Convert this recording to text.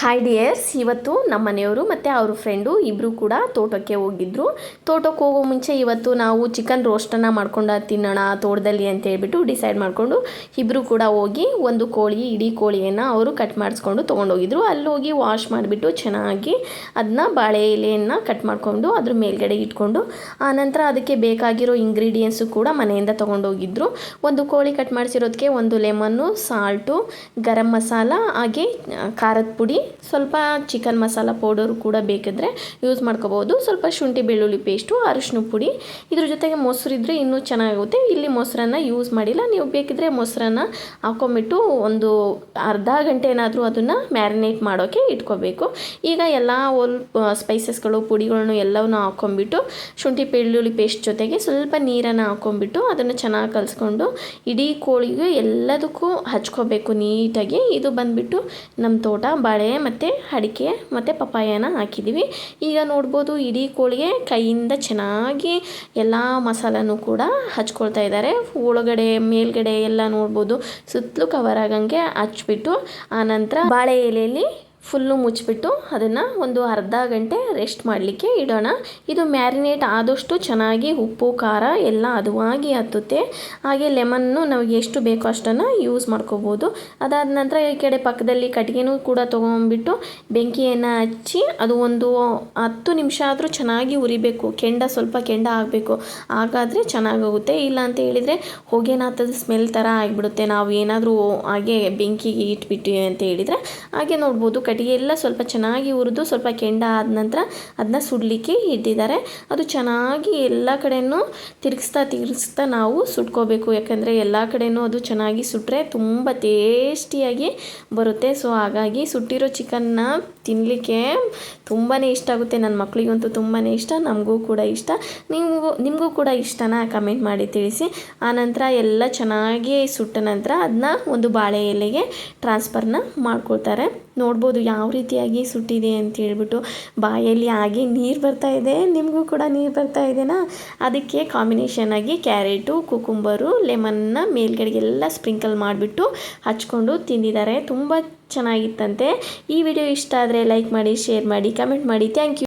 Hi dears ಇವತ್ತು ನಮ್ಮ ಮನೆಯವರು ಮತ್ತು ಅವ್ರ ಫ್ರೆಂಡು ಇಬ್ಬರು ಕೂಡ ತೋಟಕ್ಕೆ ಹೋಗಿದ್ರು. ತೋಟಕ್ಕೆ ಹೋಗೋ ಮುಂಚೆ ಇವತ್ತು ನಾವು ಚಿಕನ್ ರೋಸ್ಟನ್ನು ಮಾಡ್ಕೊಂಡು ತಿನ್ನೋಣ ತೋಟದಲ್ಲಿ ಅಂತ ಹೇಳ್ಬಿಟ್ಟು ಡಿಸೈಡ್ ಮಾಡಿಕೊಂಡು ಇಬ್ಬರು ಕೂಡ ಹೋಗಿ ಒಂದು ಕೋಳಿ, ಇಡೀ ಕೋಳಿಯನ್ನು ಅವರು ಕಟ್ ಮಾಡಿಸ್ಕೊಂಡು ತೊಗೊಂಡೋಗಿದ್ರು. ಅಲ್ಲಿ ಹೋಗಿ ವಾಶ್ ಮಾಡಿಬಿಟ್ಟು ಚೆನ್ನಾಗಿ ಅದನ್ನ ಬಾಳೆ ಎಲೆಯನ್ನು ಕಟ್ ಮಾಡಿಕೊಂಡು ಅದ್ರ ಮೇಲ್ಗಡೆ ಇಟ್ಕೊಂಡು ಆನಂತರ ಅದಕ್ಕೆ ಬೇಕಾಗಿರೋ ಇಂಗ್ರೀಡಿಯೆಂಟ್ಸು ಕೂಡ ಮನೆಯಿಂದ ತೊಗೊಂಡೋಗಿದ್ರು. ಒಂದು ಕೋಳಿ ಕಟ್ ಮಾಡಿಸಿರೋದಕ್ಕೆ ಒಂದು ಲೆಮನ್ನು ಸಾಲ್ಟು ಗರಂ ಮಸಾಲ, ಹಾಗೆ ಖಾರದ ಪುಡಿ ಸ್ವಲ್ಪ ಚಿಕನ್ ಮಸಾಲ ಪೌಡರ್ ಕೂಡ ಬೇಕಿದ್ರೆ ಯೂಸ್ ಮಾಡ್ಕೋಬೋದು. ಸ್ವಲ್ಪ ಶುಂಠಿ ಬೆಳ್ಳುಳ್ಳಿ ಪೇಸ್ಟು ಅರಿಶಿನ ಪುಡಿ. ಇದ್ರ ಜೊತೆಗೆ ಮೊಸರು ಇದ್ದರೆ ಇನ್ನೂ ಚೆನ್ನಾಗುತ್ತೆ ಇಲ್ಲಿ ಮೊಸರನ್ನ ಯೂಸ್ ಮಾಡಿಲ್ಲ. ನೀವು ಬೇಕಿದ್ರೆ ಮೊಸರನ್ನ ಹಾಕೊಂಬಿಟ್ಟು ಒಂದು ಅರ್ಧ ಗಂಟೆ ಏನಾದರೂ ಅದನ್ನು ಮ್ಯಾರಿನೇಟ್ ಮಾಡೋಕ್ಕೆ ಇಟ್ಕೋಬೇಕು. ಈಗ ಎಲ್ಲ ಓಲ್ ಸ್ಪೈಸಸ್ಗಳು ಪುಡಿಗಳನ್ನು ಎಲ್ಲವನ್ನೂ ಹಾಕ್ಕೊಂಬಿಟ್ಟು ಶುಂಠಿ ಬೆಳ್ಳುಳ್ಳಿ ಪೇಸ್ಟ್ ಜೊತೆಗೆ ಸ್ವಲ್ಪ ನೀರನ್ನು ಹಾಕ್ಕೊಂಬಿಟ್ಟು ಅದನ್ನು ಚೆನ್ನಾಗಿ ಕಲಿಸ್ಕೊಂಡು ಇಡೀ ಕೋಳಿಗೆ ಎಲ್ಲದಕ್ಕೂ ಹಚ್ಕೋಬೇಕು ನೀಟಾಗಿ. ಇದು ಬಂದುಬಿಟ್ಟು ನಮ್ಮ ತೋಟ. ಬಾಳೆ ಮತ್ತು ಅಡಿಕೆ ಮತ್ತು ಪಪ್ಪಾಯನ ಹಾಕಿದ್ದೀವಿ. ಈಗ ನೋಡ್ಬೋದು ಇಡೀ ಕೋಳಿಗೆ ಕೈಯಿಂದ ಚೆನ್ನಾಗಿ ಎಲ್ಲ ಮಸಾಲನೂ ಕೂಡ ಹಚ್ಕೊಳ್ತಾ ಇದ್ದಾರೆ. ಒಳಗಡೆ, ಮೇಲ್ಗಡೆ ಎಲ್ಲ ನೋಡ್ಬೋದು ಸುತ್ತಲೂ ಕವರ್ ಆಗಂಗೆ ಹಚ್ಬಿಟ್ಟು ಆನಂತರ ಬಾಳೆ ಎಲೆಯಲ್ಲಿ ಫುಲ್ಲು ಮುಚ್ಚಿಬಿಟ್ಟು ಅದನ್ನು ಒಂದು ಅರ್ಧ ಗಂಟೆ ರೆಸ್ಟ್ ಮಾಡಲಿಕ್ಕೆ ಇಡೋಣ. ಇದು ಮ್ಯಾರಿನೇಟ್ ಆದಷ್ಟು ಚೆನ್ನಾಗಿ ಉಪ್ಪು, ಖಾರ ಎಲ್ಲ ಹದವಾಗಿ ಹತ್ತುತ್ತೆ. ಹಾಗೆ ಲೆಮನ್ನು ನಮಗೆ ಎಷ್ಟು ಬೇಕೋ ಅಷ್ಟನ್ನು ಯೂಸ್ ಮಾಡ್ಕೋಬೋದು. ಅದಾದ ನಂತರ ಈ ಕಡೆ ಪಕ್ಕದಲ್ಲಿ ಕಟ್ಟಿಗೆನೂ ಕೂಡ ತೊಗೊಂಬಿಟ್ಟು ಬೆಂಕಿಯನ್ನು ಹಚ್ಚಿ ಅದು ಒಂದು ಹತ್ತು ನಿಮಿಷ ಆದರೂ ಚೆನ್ನಾಗಿ ಉರಿಬೇಕು. ಕೆಂಡ ಸ್ವಲ್ಪ ಕೆಂಡ ಆಗಬೇಕು. ಹಾಗಾದರೆ ಚೆನ್ನಾಗೋಗುತ್ತೆ. ಇಲ್ಲ ಅಂತ ಹೇಳಿದರೆ ಹೊಗೆನಾಥದ ಸ್ಮೆಲ್ ಥರ ಆಗಿಬಿಡುತ್ತೆ. ನಾವು ಏನಾದರೂ ಹಾಗೆ ಬೆಂಕಿಗೆ ಇಟ್ಬಿಟ್ಟು ಅಂತ ಹೇಳಿದರೆ ಹಾಗೆ ನೋಡ್ಬೋದು. ಕಟ್ಟಿಗೆ ಎಲ್ಲ ಸ್ವಲ್ಪ ಚೆನ್ನಾಗಿ ಹುರಿದು ಸ್ವಲ್ಪ ಕೆಂಡ ಆದ ನಂತರ ಅದನ್ನ ಸುಡಲಿಕ್ಕೆ ಇಟ್ಟಿದ್ದಾರೆ. ಅದು ಚೆನ್ನಾಗಿ ಎಲ್ಲ ಕಡೆಯೂ ತಿರುಗಿಸ್ತಾ ತಿರುಗಿಸ್ತಾ ನಾವು ಸುಟ್ಕೋಬೇಕು. ಯಾಕಂದರೆ ಎಲ್ಲ ಕಡೆಯೂ ಅದು ಚೆನ್ನಾಗಿ ಸುಟ್ಟರೆ ತುಂಬ ಟೇಸ್ಟಿಯಾಗಿ ಬರುತ್ತೆ. ಸೊ, ಹಾಗಾಗಿ ಸುಟ್ಟಿರೋ ಚಿಕನ್ನ ತಿನ್ನಲಿಕ್ಕೆ ತುಂಬಾ ಇಷ್ಟ ಆಗುತ್ತೆ. ನನ್ನ ಮಕ್ಕಳಿಗಂತೂ ತುಂಬಾ ಇಷ್ಟ, ನಮಗೂ ಕೂಡ ಇಷ್ಟ. ನಿಮಗೂ ನಿಮಗೂ ಕೂಡ ಇಷ್ಟನಾ? ಕಮೆಂಟ್ ಮಾಡಿ ತಿಳಿಸಿ. ಆನಂತರ ಎಲ್ಲ ಚೆನ್ನಾಗಿ ಸುಟ್ಟ ನಂತರ ಅದನ್ನ ಒಂದು ಬಾಳೆ ಎಲೆಗೆ ಟ್ರಾನ್ಸ್ಫರ್ನ ಮಾಡ್ಕೊಳ್ತಾರೆ. ನೋಡ್ಬೋದು ಯಾವ ರೀತಿಯಾಗಿ ಸುಟ್ಟಿದೆ ಅಂತ ಹೇಳ್ಬಿಟ್ಟು ಬಾಯಲ್ಲಿ ಆಗಿ ನೀರು ಬರ್ತಾ ಇದೆ. ನಿಮಗೂ ಕೂಡ ನೀರು ಬರ್ತಾ ಇದೆನಾ? ಅದಕ್ಕೆ ಕಾಂಬಿನೇಷನ್ ಆಗಿ ಕ್ಯಾರೆಟು ಕುಕುಂಬರು ಲೆಮನ್ನ ಮೇಲ್ಗಡೆಗೆಲ್ಲ ಸ್ಪ್ರಿಂಕಲ್ ಮಾಡಿಬಿಟ್ಟು ಹಚ್ಕೊಂಡು ತಿಂದಿದ್ದಾರೆ. ತುಂಬ ಚೆನ್ನಾಗಿತ್ತಂತೆ. ಈ ವಿಡಿಯೋ ಇಷ್ಟ ಆದರೆ ಲೈಕ್ ಮಾಡಿ ಶೇರ್ ಮಾಡಿ ಕಮೆಂಟ್ ಮಾಡಿ. Thank you